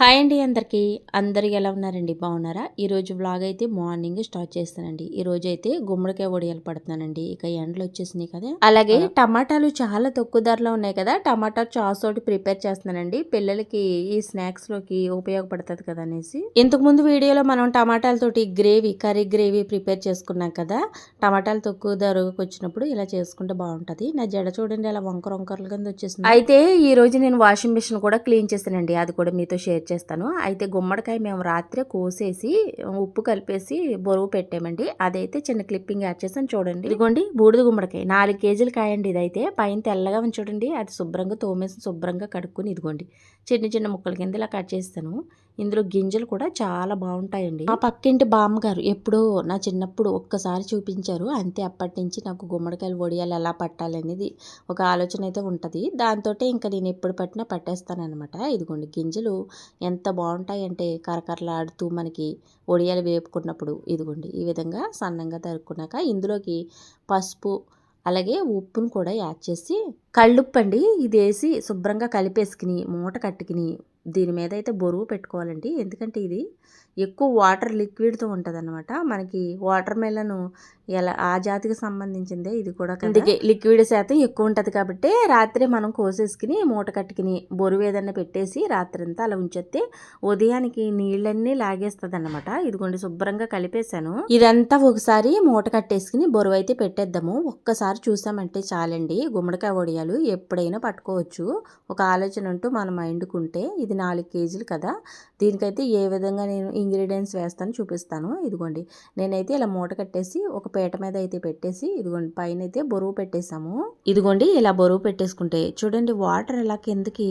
Hi అండి అందరికీ. అందరు ఎలా ఉన్నారండి? బాగున్నారా? ఈరోజు వ్లాగ్ అయితే మార్నింగ్ స్టార్ట్ చేస్తానండి. ఈ రోజు అయితే గుమ్మడికాయ వడియాలు పడుతున్నానండి. ఇక ఎండలు వచ్చేసినాయి కదా. అలాగే టమాటాలు చాలా తక్కువ ధరలో ఉన్నాయి కదా. టమాటా చాస్ తోటి ప్రిపేర్ చేస్తున్నానండి. పిల్లలకి ఈ స్నాక్స్లోకి ఉపయోగపడుతుంది కదా అనేసి. ఇంతకు ముందు వీడియోలో మనం టమాటాలతోటి గ్రేవీ కర్రీ గ్రేవీ ప్రిపేర్ చేసుకున్నాం కదా. టమాటాలు తక్కువ ధరకు వచ్చినప్పుడు ఇలా చేసుకుంటే బాగుంటది. నా జడ చూడండి అలా వంకర వంకరలు కింద వచ్చేసింది. అయితే ఈ రోజు నేను వాషింగ్ మిషన్ కూడా క్లీన్ చేశానండి. అది కూడా మీతో షేర్ చేస్తాను అయితే గుమ్మడికాయ మేము రాత్రే కోసేసి ఉప్పు కలిపేసి బరువు పెట్టామండి. అదైతే చిన్న క్లిప్పింగ్ యాడ్ చేసాను చూడండి. ఇదిగోండి బూడిద గుమ్మడికాయ. నాలుగు కేజీలు కాయండి ఇదైతే. పైన తెల్లగా ఉంది అది శుభ్రంగా తోమేసి శుభ్రంగా కడుక్కుని ఇదిగోండి. చిన్న చిన్న ముక్కల కింద ఇలా కట్ చేస్తాను. ఇందులో గింజలు కూడా చాలా బాగుంటాయండి. మా పక్కింటి బామ్మగారు ఎప్పుడో నా చిన్నప్పుడు ఒక్కసారి చూపించారు. అంతే అప్పటి నుంచి నాకు గుమ్మడికాయలు వడియాలు ఎలా పట్టాలనేది ఒక ఆలోచన అయితే ఉంటుంది. దాంతో ఇంకా నేను ఎప్పుడు పట్టినా పట్టేస్తానమాట ఇదిగోండి గింజలు ఎంత బాగుంటాయంటే కరకరలాడుతూ మనకి వడియాలు వేపుకున్నప్పుడు. ఇదిగోండి ఈ విధంగా సన్నంగా తరుక్కున్నాక ఇందులోకి పసుపు అలాగే ఉప్పును కూడా యాడ్ చేసి కళ్ళుప్పండి. ఇది వేసి శుభ్రంగా కలిపేసుకుని మూట కట్టుకుని దీని మీద అయితే బరువు పెట్టుకోవాలండి. ఎందుకంటే ఇది ఎక్కువ వాటర్ లిక్విడ్తో ఉంటుంది అనమాట మనకి వాటర్ మెలను ఎలా ఆ జాతికి సంబంధించిందే ఇది కూడా అందుకే లిక్విడ్ శాతం ఎక్కువ ఉంటుంది కాబట్టి రాత్రి మనం కోసేసుకుని మూట కట్టుకుని బరువు ఏదన్నా పెట్టేసి రాత్రి అంతా అలా ఉంచేస్తే ఉదయానికి నీళ్ళన్నీ లాగేస్తుంది అనమాట ఇదిగోండి శుభ్రంగా కలిపేశాను. ఇదంతా ఒకసారి మూట కట్టేసుకుని బొరువు అయితే పెట్టేద్దాము. ఒక్కసారి చూసామంటే చాలండి గుమ్మడికాయ వడియాలు ఎప్పుడైనా పట్టుకోవచ్చు. ఒక ఆలోచన అంటూ మన మైండ్కు ఉంటే ఇది నాలుగు కేజీలు కదా. దీనికైతే ఏ విధంగా నేను ఇంగ్రీడియంట్స్ వేస్తాను చూపిస్తాను. ఇదిగోండి నేనైతే ఇలా మూట కట్టేసి ఒక పీట మీద అయితే పెట్టేసి ఇదిగోండి పైన అయితే బరువు పెట్టేసాము ఇదిగోండి ఇలా బరువు పెట్టేసుకుంటే చూడండి వాటర్ ఎలా కిందకి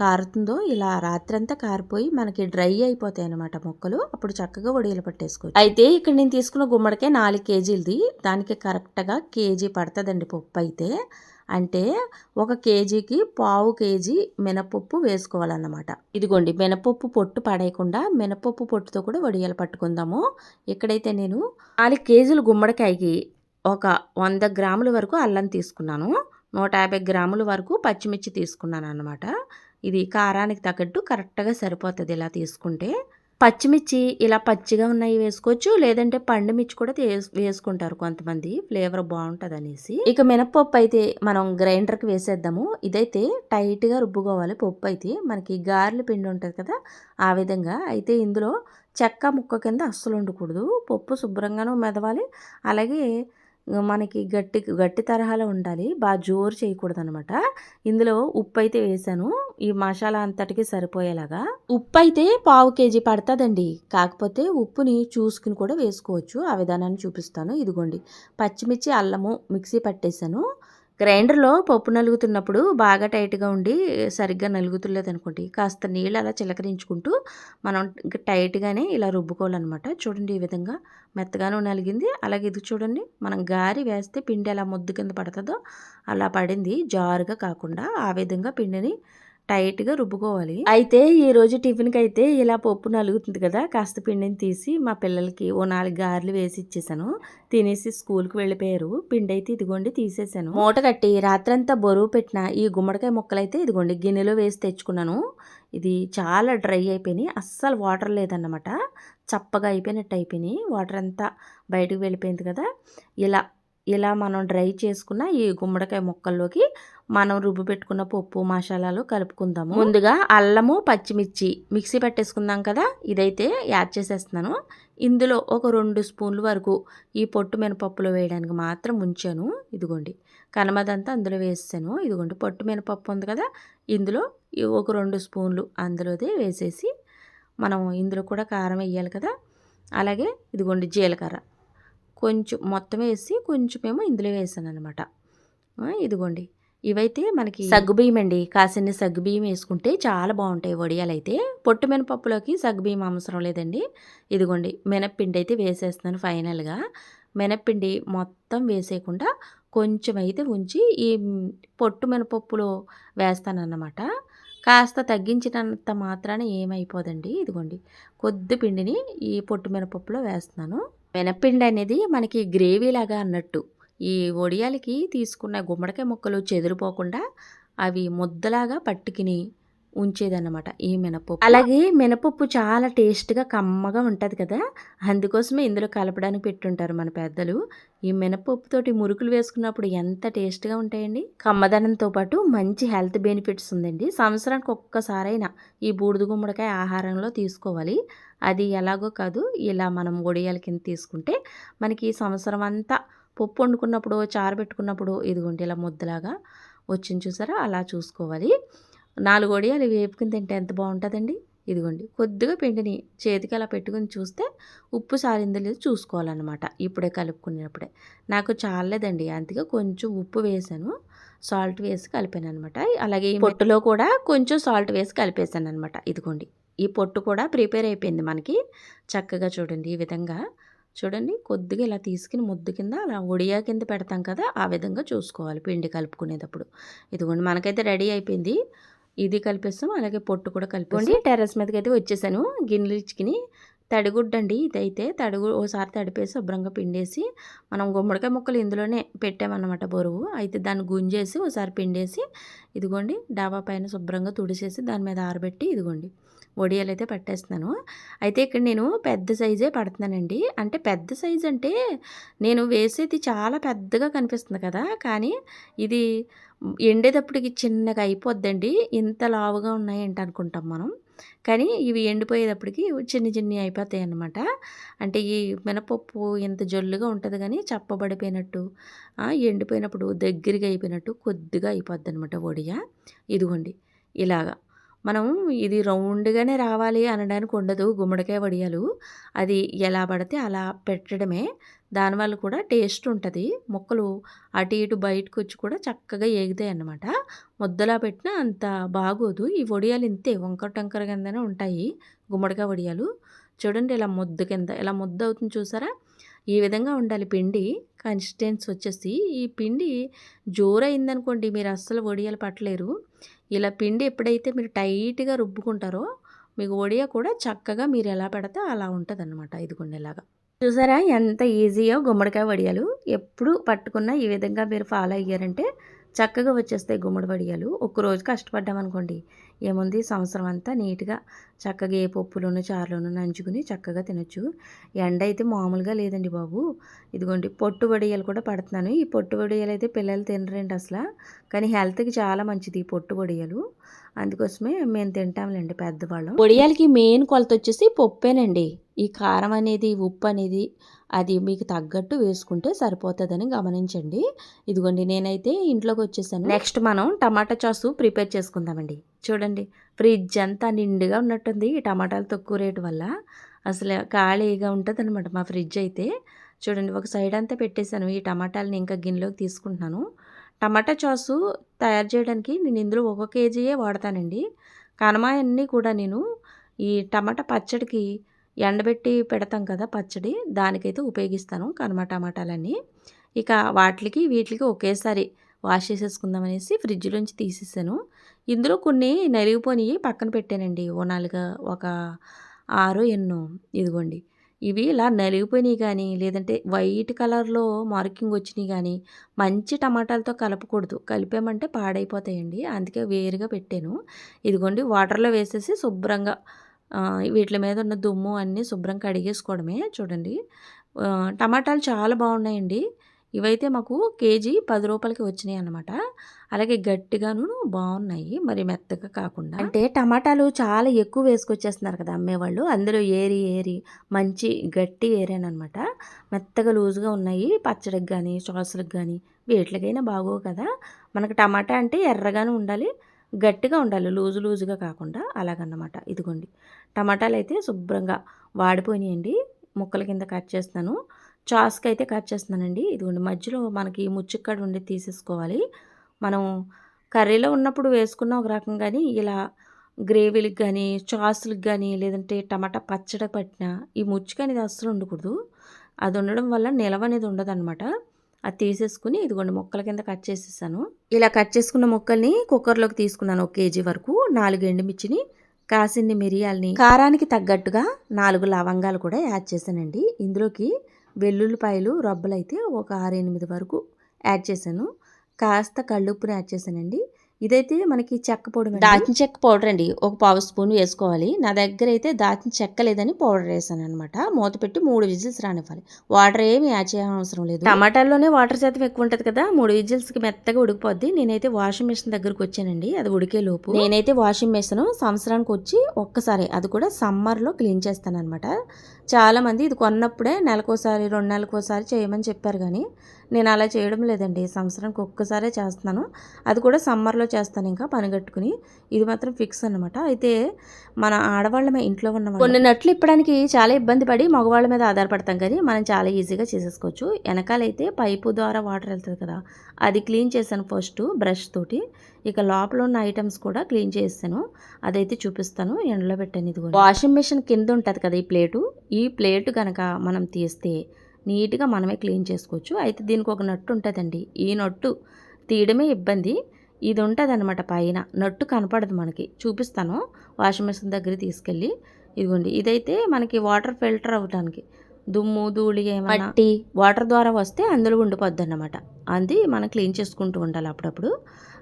కారుతుందో ఇలా రాత్రంతా కారిపోయి మనకి డ్రై అయిపోతాయి అనమాట మొక్కలు. అప్పుడు చక్కగా వడియలు పట్టేసుకోవచ్చు. అయితే ఇక్కడ నేను తీసుకున్న గుమ్మడికాయ నాలుగు కేజీలది. దానికి కరెక్ట్గా కేజీ పడుతుందండి పప్పు అయితే. అంటే ఒక కేజీకి పావు కేజీ మినపప్పు వేసుకోవాలన్నమాట. ఇదిగోండి మినపప్పు పొట్టు పడేయకుండా మినపప్పు పొట్టుతో కూడా వడియాలు పట్టుకుందాము. ఇక్కడైతే నేను నాలుగు కేజీలు గుమ్మడికాయకి ఒక వంద గ్రాముల వరకు అల్లం తీసుకున్నాను నూట యాభై గ్రాముల వరకు పచ్చిమిర్చి తీసుకున్నాను అనమాట ఇది కారానికి తగ్గట్టు కరెక్ట్గా సరిపోతుంది ఇలా తీసుకుంటే. పచ్చిమిర్చి ఇలా పచ్చిగా ఉన్నాయి వేసుకోవచ్చు. లేదంటే పండు మిర్చి కూడా వేసుకుంటారు కొంతమంది. ఫ్లేవర్ బాగుంటుంది అనేసి ఇక మినపప్పు అయితే మనం గ్రైండర్కి వేసేద్దాము. ఇదైతే టైట్గా రుబ్బుకోవాలి పప్పు అయితే. మనకి గారెల పిండి ఉంటుంది కదా ఆ విధంగా. అయితే ఇందులో చెక్క ముక్క కింద అస్సలు ఉండకూడదు. పప్పు శుభ్రంగానూ మెదవాలి. అలాగే మనకి గట్టి గట్టి తరహాలో ఉండాలి. బాగా జోరు చేయకూడదు అనమాట ఇందులో ఉప్పు అయితే వేసాను. ఈ మసాలా అంతటికి సరిపోయేలాగా. ఉప్పు అయితే పావు కేజీ పడుతుందండి. కాకపోతే ఉప్పుని చూసుకుని కూడా వేసుకోవచ్చు. ఆ విధానాన్ని చూపిస్తాను. ఇదిగోండి. పచ్చిమిర్చి అల్లము మిక్సీ పట్టేశాను గ్రైండర్లో పప్పు నలుగుతున్నప్పుడు బాగా టైట్గా ఉండి సరిగ్గా నలుగుతులేదు అనుకోండి కాస్త నీళ్ళు అలా చిలకరించుకుంటూ మనం టైట్గానే ఇలా రుబ్బుకోవాలన్నమాట. చూడండి ఈ విధంగా మెత్తగానూ నలిగింది. అలాగే ఇది చూడండి మనం గారి వేస్తే పిండి ఎలా ముద్దు కింద పడుతుందో అలా పడింది. జారుగా కాకుండా ఆ విధంగా పిండిని టైట్గా రుబ్బుకోవాలి. అయితే ఈ రోజు టిఫిన్కి అయితే ఇలా పప్పు నలుగుతుంది కదా కాస్త పిండిని తీసి మా పిల్లలకి ఓ నాలుగు గారెలు వేసి ఇచ్చేసాను. తినేసి స్కూల్కి వెళ్ళిపోయారు. పిండి అయితే ఇదిగోండి తీసేసాను. మూట కట్టి రాత్రంతా బరువు పెట్టిన ఈ గుమ్మడికాయ ముక్కలు అయితే ఇదిగోండి గిన్నెలో వేసి తెచ్చుకున్నాను. ఇది చాలా డ్రై అయిపోయినాయి. అస్సలు వాటర్ లేదన్నమాట. చప్పగా అయిపోయినట్టు అయిపోయినాయి. వాటర్ అంతా బయటకు వెళ్ళిపోయింది కదా. ఇలా ఇలా మనం డ్రై చేసుకున్న ఈ గుమ్మడికాయ ముక్కల్లోకి మనం రుబ్బు పెట్టుకున్న పప్పు మసాలాలు కలుపుకుందాము. ముందుగా అల్లము పచ్చిమిర్చి మిక్సీ పెట్టేసుకుందాం కదా? ఇదైతే యాడ్ చేసేస్తున్నాను. ఇందులో ఒక రెండు స్పూన్ల వరకు ఈ పొట్టు మినపప్పులో వేయడానికి మాత్రం ఉంచాను. ఇదిగోండి. కనమదంతా అందులో వేసాను ఇదిగోండి. పొట్టు మినపప్పు ఉంది కదా? ఇందులో ఒక రెండు స్పూన్లు అందులోదే వేసేసి మనం ఇందులో కూడా కారం వేయాలి కదా? అలాగే ఇదిగోండి జీలకర్ర. కొంచెం మొత్తం వేసి కొంచెమేమో ఇందులో వేసాను అనమాట ఇదిగోండి. ఇవైతే మనకి సగ్గుబియ్యం అండి కాసిన్ని సగ్గుబియ్యం వేసుకుంటే చాలా బాగుంటాయి వడియాలు అయితే పొట్టు మినపప్పులోకి సగ్గుబియ్యం అవసరం లేదండి. ఇదిగోండి మినప్పిండి అయితే వేసేస్తున్నాను ఫైనల్గా. మినప్పిండి మొత్తం వేసేయకుండా కొంచెం అయితే ఉంచి ఈ పొట్టు మినపప్పులో వేస్తానన్నమాట. కాస్త తగ్గించినంత మాత్రాన ఏమైపోదండి? ఇదిగోండి కొద్ది పిండిని ఈ పొట్టు మినపప్పులో వేస్తున్నాను. మినప్పిండి అనేది మనకి గ్రేవీ లాగా అన్నట్టు. ఈ వడియాలకి తీసుకున్న గుమ్మడికాయ ముక్కలు చెదిరిపోకుండా అవి ముద్దలాగా పట్టుకుని ఉంచేదన్నమాట. ఈ మినపప్పు. అలాగే మినపప్పు చాలా టేస్ట్గా కమ్మగా ఉంటుంది కదా. అందుకోసమే ఇందులో కలపడానికి పెట్టుంటారు మన పెద్దలు. ఈ మినపప్పుతోటి మురుకులు వేసుకున్నప్పుడు ఎంత టేస్ట్గా ఉంటాయండి. కమ్మదనంతో పాటు మంచి హెల్త్ బెనిఫిట్స్ ఉందండి. సంవత్సరానికి ఒక్కసారైనా ఈ బూడిద గుమ్మడికాయ ఆహారంలో తీసుకోవాలి. అది ఎలాగో కాదు ఇలా మనం ఒడియాల కింద తీసుకుంటే మనకి ఈ సంవత్సరం అంతా పప్పు వండుకున్నప్పుడు చారు పెట్టుకున్నప్పుడు ఇదిగోండి ఇలా ముద్దలాగా వచ్చింది చూసారా? అలా చూసుకోవాలి. నాలుగు వడియాలు వేపుకుని తింటే ఎంత బాగుంటుందండి? ఇదిగోండి. కొద్దిగా పిండిని చేతికి అలా పెట్టుకుని చూస్తే ఉప్పు సారిందో లేదో చూసుకోవాలన్నమాట. ఇప్పుడే కలుపుకునేటప్పుడే. నాకు చాలేదండి అందుకే కొంచెం ఉప్పు వేసాను. సాల్ట్ వేసి కలిపాను అనమాట అలాగే ఈ పొట్టులో కూడా కొంచెం సాల్ట్ వేసి కలిపేసాను అనమాట ఇదిగోండి. ఈ పొట్టు కూడా ప్రిపేర్ అయిపోయింది మనకి. చక్కగా చూడండి ఈ విధంగా. చూడండి. కొద్దిగా ఇలా తీసుకుని ముద్దు కింద అలా ఒడియా కింద పెడతాం కదా ఆ విధంగా చూసుకోవాలి పిండి కలుపుకునేటప్పుడు. ఇదిగోండి. మనకైతే రెడీ అయిపోయింది. ఇది కలిపేస్తాం అలాగే పొట్టు కూడా కలిపి టెర్రస్ మీదకి అయితే వచ్చేసాను. గిన్నెలు ఇచ్చుకుని తడిగుడ్డండి. ఇదైతే తడిగు ఓసారి తడిపేసి శుభ్రంగా పిండేసి మనం గుమ్మడికాయ ముక్కలు ఇందులోనే పెట్టామన్నమాట బరువు. అయితే దాన్ని గుంజేసి ఓసారి పిండేసి ఇదిగోండి డాబా పైన శుభ్రంగా తుడిసేసి దాని మీద ఆరబెట్టి ఇదిగోండి వడియాలు అయితే పట్టేస్తున్నాను. అయితే ఇక్కడ నేను పెద్ద సైజే పడుతున్నానండి. అంటే పెద్ద సైజ్ అంటే నేను వేసేది చాలా పెద్దగా కనిపిస్తుంది కదా కానీ ఇది ఎండేటప్పటికి చిన్నగా అయిపోద్దండి. ఇంత లావుగా ఉన్నాయంట అనుకుంటాం మనం. కానీ ఇవి ఎండిపోయేటప్పటికి చిన్ని చిన్ని అయిపోతాయి అన్నమాట. అంటే ఈ మినపప్పు ఇంత జల్లుగా ఉంటుంది కానీ చప్పబడిపోయినట్టు ఎండిపోయినప్పుడు దగ్గరగా అయిపోయినట్టు కొద్దిగా అయిపోద్ది అనమాట వడియ. ఇదిగోండి ఇలాగా. మనం ఇది రౌండ్గానే రావాలి అనడానికి ఉండదు గుమ్మడికాయ వడియాలు. అది ఎలా పడితే అలా పెట్టడమే. దానివల్ల కూడా టేస్ట్ ఉంటుంది. ముక్కలు అటు ఇటు బయటకు వచ్చి కూడా చక్కగా ఏగుతాయి అన్నమాట. ముద్దలా పెట్టినా అంత బాగోదు. ఈ వడియాలు ఇంతే వంకర టంకర కిందనే ఉంటాయి గుమ్మడికాయ వడియాలు. చూడండి ఇలా ముద్ద కింద ఇలా ముద్ద అవుతుంది చూసారా? ఈ విధంగా ఉండాలి పిండి. కన్సిస్టెన్స్ వచ్చేసి ఈ పిండి జోరైందనుకోండి మీరు అస్సలు వడియాలు పట్టలేరు. ఇలా పిండి ఎప్పుడైతే మీరు టైట్గా రుబ్బుకుంటారో మీకు వడియ కూడా చక్కగా మీరు ఎలా పెడితే అలా ఉంటుంది అనమాట ఇదిగొండేలాగా చూసారా? ఎంత ఈజీయో గుమ్మడికాయ వడియాలు. ఎప్పుడు పట్టుకున్నా ఈ విధంగా మీరు ఫాలో అయ్యారంటే చక్కగా వచ్చేస్తాయి గుమ్మడి వడియాలు. ఒక్కరోజు కష్టపడ్డామనుకోండి ఏముంది? సంవత్సరం అంతా నీట్గా చక్కగా ఏ పప్పులోనూ చారులోనూ నంచుకుని చక్కగా తినొచ్చు. ఎండ అయితే మామూలుగా లేదండి బాబు. ఇదిగోండి పొట్టు వడియాలు కూడా పడుతున్నాను. ఈ పొట్టు వడియాలు అయితే పిల్లలు తినరండి అసలు. కానీ హెల్త్కి చాలా మంచిది ఈ పొట్టు వడియాలు అందుకోసమే మేము తింటాంలేండి పెద్దవాళ్ళం. వడియాలకి మెయిన్ కొలత వచ్చేసి పప్పేనండి. ఈ కారం అనేది ఉప్పు అనేది అది మీకు తగ్గట్టు వేసుకుంటే సరిపోతుందని గమనించండి. ఇదిగోండి నేనైతే ఇంట్లోకి వచ్చేసాను. నెక్స్ట్ మనం టమాటా చాసు ప్రిపేర్ చేసుకుందామండి. చూడండి ఫ్రిడ్జ్ అంతా నిండుగా ఉన్నట్టుంది ఈ టమాటాలు తక్కువ రేటు వల్ల. అసలు ఖాళీగా ఉంటుంది అనమాట మా ఫ్రిడ్జ్ అయితే. చూడండి ఒక సైడ్ అంతా పెట్టేశాను. ఈ టమాటాలని ఇంకా గిన్నెలోకి తీసుకుంటున్నాను. టమాటా చాసు తయారు చేయడానికి నేను ఇందులో ఒక కేజీయే వాడతానండి. కనమాయన్నీ కూడా నేను ఈ టమాటా పచ్చడికి ఎండబెట్టి పెడతాం కదా పచ్చడి దానికైతే ఉపయోగిస్తాను కనమ టమాటాలన్నీ. ఇక వాటికి వీటికి ఒకేసారి వాష్ చేసేసుకుందామనేసి ఫ్రిడ్జ్లోంచి తీసేసాను. ఇందులో కొన్ని నలిగిపోయి పక్కన పెట్టానండి. ఓ నాలుగు ఒక ఆరు ఎన్నో ఇదిగోండి. ఇవి ఇలా నలిగిపోయినాయి కానీ లేదంటే వైట్ కలర్లో మార్కింగ్ వచ్చినాయి కానీ మంచి టమాటాలతో కలపకూడదు. కలిపామంటే పాడైపోతాయండి. అందుకే వేరుగా పెట్టాను. ఇదిగోండి వాటర్లో వేసేసి శుభ్రంగా వీటి మీద ఉన్న దుమ్ము అన్నీ శుభ్రం కడిగేసుకోవడమే. చూడండి టమాటాలు చాలా బాగున్నాయండి. ఇవైతే మాకు కేజీ పది రూపాయలకి వచ్చినాయి అనమాట అలాగే గట్టిగాను బాగున్నాయి. మరి మెత్తగా కాకుండా అంటే టమాటాలు చాలా ఎక్కువ వేసుకొచ్చేస్తున్నారు కదా అమ్మేవాళ్ళు. అందులో ఏరి ఏరి మంచి గట్టి ఏరేనమాట మెత్తగా లూజుగా ఉన్నాయి. పచ్చడికి కానీ సాసులకు కానీ వీటికైనా బాగోవు కదా. మనకు టమాటా అంటే ఎర్రగానే ఉండాలి గట్టిగా ఉండాలి లూజు లూజుగా కాకుండా అలాగన్నమాట. ఇదిగోండి. టమాటాలు అయితే శుభ్రంగా వాడిపోయినాయండి. ముక్కల కింద కట్ చేస్తాను చాస్కి అయితే కట్ చేస్తున్నానండి. ఇదిగోండి. మధ్యలో మనకి ముచ్చిక్కడ ఉండి తీసేసుకోవాలి. మనం కర్రీలో ఉన్నప్పుడు వేసుకున్న ఒక రకం కానీ ఇలా గ్రేవీలకు కానీ చాసులకు కానీ లేదంటే టమాటా పచ్చడి పట్టిన ఈ ముచ్చుక అనేది అస్సలు ఉండకూడదు అది ఉండడం వల్ల నిలవ అనేది ఉండదు అనమాట అది తీసేసుకుని ఇదిగోండి ముక్కల కింద కట్ చేసేసాను. ఇలా కట్ చేసుకున్న ముక్కల్ని కుక్కర్లోకి తీసుకున్నాను ఒక కేజీ వరకు నాలుగు ఎండుమిర్చిని కాసిన్ని మిరియాలని. కారానికి తగ్గట్టుగా నాలుగు లవంగాలు కూడా యాడ్ చేశానండి. ఇందులోకి వెల్లుల్లిపాయలు రబ్బలైతే ఒక ఆరు ఎనిమిది వరకు యాడ్ చేశాను. కాస్త కళ్ళుప్పుని యాడ్ చేశానండి. ఇదైతే మనకి చెక్క పొడి దాచిన చెక్క పౌడర్ అండి. ఒక పావు స్పూన్ వేసుకోవాలి. నా దగ్గర అయితే దాచిన చెక్క లేదని పౌడర్ వేసాను అనమాట మూత పెట్టి మూడు విజిల్స్ రానివ్వాలి. వాటర్ ఏమి యాడ్ చేయడం అవసరం లేదు. టమాటాల్లోనే వాటర్ శాతం ఎక్కువ ఉంటుంది కదా? మూడు విజిల్స్కి మెత్తగా ఉడికిపోద్ది. నేనైతే వాషింగ్ మెషిన్ దగ్గరకు వచ్చానండి. అది ఉడికే లోపు. నేనైతే వాషింగ్ మెషిన్ సంవత్సరానికి వచ్చి ఒక్కసారి అది కూడా సమ్మర్లో క్లీన్ చేస్తాను అనమాట చాలా మంది ఇది కొన్నప్పుడే నెలకోసారి రెండు నెలకోసారి చేయమని చెప్పారు కానీ నేను అలా చేయడం లేదండి. సంవత్సరానికి ఒక్కసారే చేస్తున్నాను. అది కూడా సమ్మర్లో చేస్తాను ఇంకా పనిగట్టుకుని ఇది మాత్రం ఫిక్స్ అనమాట అయితే మన ఆడవాళ్ళమే ఇంట్లో ఉన్న కొన్ని నట్లు ఇప్పడానికి చాలా ఇబ్బంది పడి మగవాళ్ళ మీద ఆధారపడతాం కానీ మనం చాలా ఈజీగా చేసేసుకోవచ్చు. వెనకాలైతే పైపు ద్వారా వాటర్ వెళ్తుంది కదా అది క్లీన్ చేశాను ఫస్ట్ బ్రష్ తోటి. ఇక లోపల ఉన్న ఐటమ్స్ కూడా క్లీన్ చేస్తాను అదైతే చూపిస్తాను. ఎండలో పెట్టాను ఇది వాషింగ్ మిషన్ కింద ఉంటుంది కదా ఈ ప్లేటు. ఈ ప్లేటు కనుక మనం తీస్తే నీట్గా మనమే క్లీన్ చేసుకోవచ్చు. అయితే దీనికి ఒక నట్టు ఉంటుందండి. ఈ నట్టు తీయడమే ఇబ్బంది. ఇది ఉంటుంది అనమాట పైన. నట్టు కనపడదు మనకి. చూపిస్తాను. వాషింగ్ మిషన్ దగ్గర తీసుకెళ్ళి. ఇదిగోండి. ఇదైతే మనకి వాటర్ ఫిల్టర్ అవ్వడానికి దుమ్ము ధూళి ఏమన్నా మట్టి. వాటర్ ద్వారా వస్తే అందులో ఉండిపోద్ది అన్నమాట అది మనం క్లీన్ చేసుకుంటూ ఉండాలి అప్పుడప్పుడు.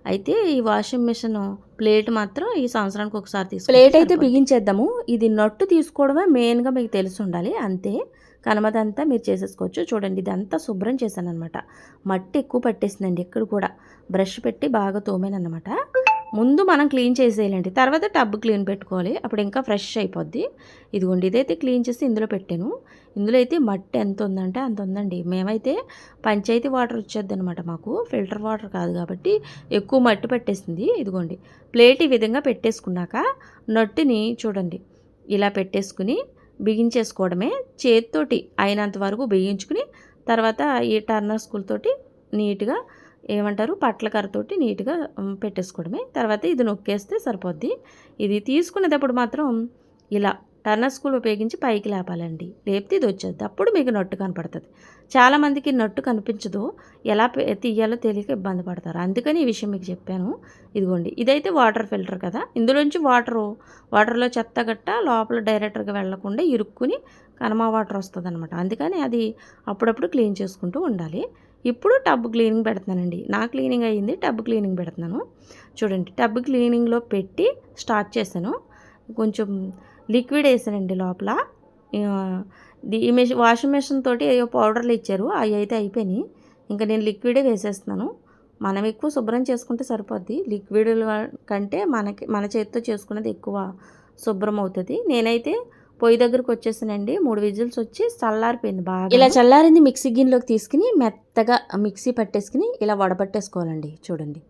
అయితే ఈ వాషింగ్ మిషన్ ప్లేట్ మాత్రం ఈ సంవత్సరానికి ఒకసారి తీసుకు ప్లేట్ అయితే బిగించేద్దాము. ఇది నట్టు తీసుకోవడమే మెయిన్గా మీకు తెలిసి ఉండాలి. అంతే. కనమదంతా మీరు చేసేసుకోవచ్చు. చూడండి ఇదంతా శుభ్రం చేశాను అనమాట మట్టి ఎక్కువ పట్టేసిందండి ఎక్కడ కూడా. బ్రష్ పెట్టి బాగా తోమేనమాట ముందు మనం క్లీన్ చేసేయాలండి. తర్వాత టబ్ క్లీన్ పెట్టుకోవాలి. అప్పుడు ఇంకా ఫ్రెష్ అయిపోద్ది. ఇదిగోండి ఇదైతే క్లీన్ చేసి ఇందులో పెట్టాను. ఇందులో అయితే మట్టి ఎంత ఉందంటే అంత ఉందండి. మేమైతే పంచాయతీ వాటర్ వచ్చేది అనమాట మాకు. ఫిల్టర్ వాటర్ కాదు కాబట్టి ఎక్కువ మట్టి పట్టేసింది. ఇదిగోండి ప్లేట్ ఈ విధంగా పెట్టేసుకున్నాక నట్టుని చూడండి ఇలా పెట్టేసుకుని బిగించేసుకోవడమే చేతితోటి అయినంత వరకు బిగించుకుని తర్వాత ఈ టర్నర్ స్కూల్తోటి నీట్గా ఏమంటారు పట్ల కర్రతోటి నీట్గా పెట్టేసుకోవడమే. తర్వాత ఇది నొక్కేస్తే సరిపోద్ది. ఇది తీసుకునేటప్పుడు మాత్రం ఇలా టర్నర్ స్కూల్ ఉపయోగించి పైకి లేపాలండి. లేపితే ఇది వచ్చేది. అప్పుడు మీకు నట్టు కనపడుతుంది. చాలామందికి నట్టు కనిపించదు. ఎలా పె- తీయాలో తెలియక ఇబ్బంది పడతారు. అందుకని ఈ విషయం మీకు చెప్పాను. ఇదిగోండి. ఇదైతే వాటర్ ఫిల్టర్ కదా. ఇందులోంచి వాటరు వాటర్లో చెత్త గట్ట లోపల డైరెక్టర్గా వెళ్ళకుండా ఇరుక్కుని కనమా వాటర్ వస్తుంది అనమాట అందుకని అది అప్పుడప్పుడు క్లీన్ చేసుకుంటూ ఉండాలి. ఇప్పుడు టబ్ క్లీనింగ్ పెడుతున్నానండి. నా క్లీనింగ్ అయ్యింది. టబ్ క్లీనింగ్ పెడుతున్నాను. చూడండి. టబ్ క్లీనింగ్లో పెట్టి స్టార్ట్ చేశాను. కొంచెం లిక్విడ్ వేసానండి లోపల. ఈ మెషిన్ వాషింగ్ మెషిన్ తోటి ఏవో పౌడర్లు ఇచ్చారు. అవి అయితే అయిపోయినాయి. ఇంకా నేను లిక్విడే వేసేస్తున్నాను. మనం ఎక్కువ శుభ్రం చేసుకుంటే సరిపోద్ది. లిక్విడ్ కంటే మనకి మన చేతితో చేసుకునేది ఎక్కువ శుభ్రం అవుతుంది. నేనైతే పొయ్యి దగ్గరకు వచ్చేసానండి. మూడు విజిల్స్ వచ్చి చల్లారిపోయింది బాగా. ఇలా చల్లారింది మిక్సీ గిన్నెలోకి తీసుకుని మెత్తగా మిక్సీ పట్టేసుకుని ఇలా వడబట్టేసుకోవాలండి. చూడండి.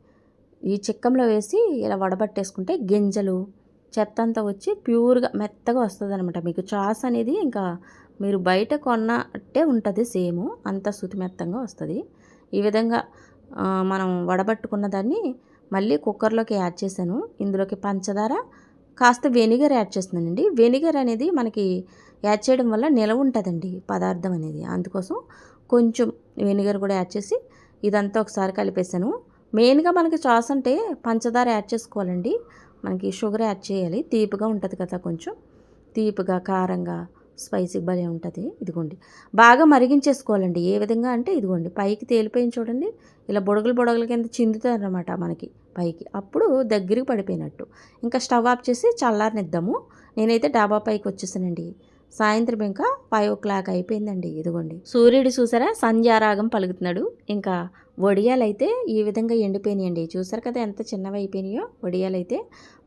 ఈ చిక్కంలో వేసి ఇలా వడబట్టేసుకుంటే గింజలు చెత్త అంతా వచ్చి ప్యూర్గా మెత్తగా వస్తుంది అనమాట మీకు చాస్ అనేది ఇంకా మీరు బయట కొన్నట్టే ఉంటుంది సేమ్. అంత శుతి మెత్తంగా వస్తుంది. ఈ విధంగా మనం వడబట్టుకున్న దాన్ని మళ్ళీ కుక్కర్లోకి యాడ్ చేశాను. ఇందులోకి పంచదార కాస్త వెనిగర్ యాడ్ చేస్తున్నానండి. వెనిగర్ అనేది మనకి యాడ్ చేయడం వల్ల నిలవ ఉంటుందండి పదార్థం అనేది. అందుకోసం కొంచెం వెనిగర్ కూడా యాడ్ చేసి ఇదంతా ఒకసారి కలిపేసాను మెయిన్గా మనకి చాస్ అంటే పంచదార యాడ్ చేసుకోవాలండి. మనకి షుగర్ యాడ్ చేయాలి. తీపిగా ఉంటుంది కదా కొంచెం. తీపిగా కారంగా స్పైసీ భలే ఉంటుంది. ఇదిగోండి. బాగా మరిగించేసుకోవాలండి. ఏ విధంగా అంటే ఇదిగోండి. పైకి తేలిపోయింది చూడండి. ఇలా బుడగలు బుడగల కింద చిందుతారనమాట మనకి పైకి. అప్పుడు దగ్గరికి పడిపోయినట్టు. ఇంకా స్టవ్ ఆఫ్ చేసి చల్లారనిద్దాము. నేనైతే డాబా పైకి వచ్చేసానండి. సాయంత్రం ఇంకా ఫైవ్ ఓ క్లాక్ అయిపోయిందండి ఇదిగోండి. సూర్యుడు చూసారా? సంధ్యారాగం పలుకుతున్నాడు. ఇంకా వడియాలైతే ఈ విధంగా ఎండిపోయినాయండి. చూసారు కదా ఎంత చిన్నవి అయిపోయినాయో? వడియాలైతే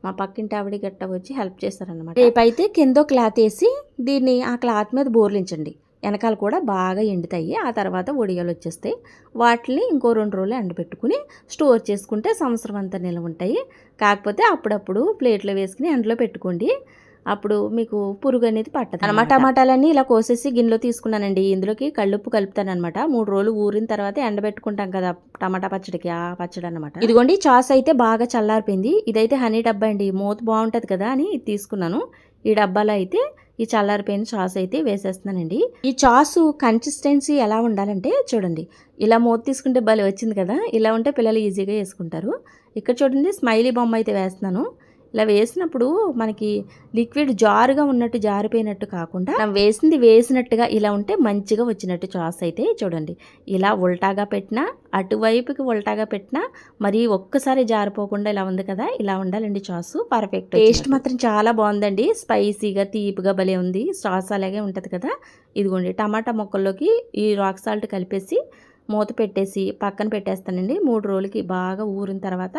మా పక్కింటి ఆవిడ గట్ట వచ్చి హెల్ప్ చేస్తారనమాట రేపైతే కింద క్లాత్ వేసి దీన్ని ఆ క్లాత్ మీద బోర్లించండి. వెనకాల కూడా బాగా ఎండుతాయి. ఆ తర్వాత వడియాలు వచ్చేస్తాయి. వాటిని ఇంకో రెండు రోజులు ఎండబెట్టుకుని స్టోర్ చేసుకుంటే సంవత్సరం అంతా నిల్వ ఉంటాయి. కాకపోతే అప్పుడప్పుడు ప్లేట్లో వేసుకుని ఎండలో పెట్టుకోండి. అప్పుడు మీకు పురుగు అనేది పట్టదు అనమాట టమాటాలన్నీ ఇలా కోసేసి గిన్నెలో తీసుకున్నానండి. ఇందులోకి కళ్ళుప్పు కలుపుతాను అనమాట మూడు రోజులు ఊరిన తర్వాత ఎండబెట్టుకుంటాం కదా టమాటా పచ్చడికి ఆ పచ్చడి అనమాట ఇదిగోండి చాస్ అయితే బాగా చల్లారిపోయింది. ఇదైతే హనీ డబ్బా అండి. మూత బాగుంటది కదా అని తీసుకున్నాను. ఈ డబ్బాలో అయితే ఈ చల్లారిపోయిన చాస్ అయితే వేసేస్తున్నానండి. ఈ చాసు కన్సిస్టెన్సీ ఎలా ఉండాలంటే చూడండి. ఇలా మూత తీసుకుంటే భలే వచ్చింది కదా. ఇలా ఉంటే పిల్లలు ఈజీగా వేసుకుంటారు. ఇక్కడ చూడండి స్మైలీ బొమ్మ అయితే వేస్తున్నాను. ఇలా వేసినప్పుడు మనకి లిక్విడ్ జారుగా ఉన్నట్టు జారిపోయినట్టు కాకుండా మనం వేసింది వేసినట్టుగా ఇలా ఉంటే మంచిగా వచ్చినట్టు చాస్ అయితే చూడండి. ఇలా ఉల్టాగా పెట్టినా అటువైపుకి ఉల్టాగా పెట్టినా మరి ఒక్కసారి జారిపోకుండా ఇలా ఉంది కదా ఇలా ఉండాలండి చాసు. పర్ఫెక్ట్ టేస్ట్ మాత్రం చాలా బాగుందండి. స్పైసీగా తీపిగా భలే ఉంది. సాస్ అలాగే ఉంటుంది కదా. ఇదిగోండి టమాటా ముక్కల్లోకి ఈ రాక్ సాల్ట్ కలిపేసి మూత పెట్టేసి పక్కన పెట్టేస్తానండి. మూడు రోజులకి బాగా ఊరిన తర్వాత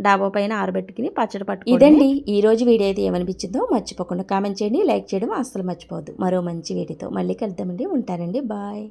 డాబా పైన ఆరబెట్టుకుని పచ్చడి పట్టు ఇదండి. ఈ రోజు వీడియో అయితే ఏమనిపించిందో మర్చిపోకుండా కామెంట్ చేయండి. లైక్ చేయడం అస్సలు మర్చిపోవద్దు. మరో మంచి వీడియోతో మళ్ళీ కలుద్దామండి. ఉంటానండి. బాయ్.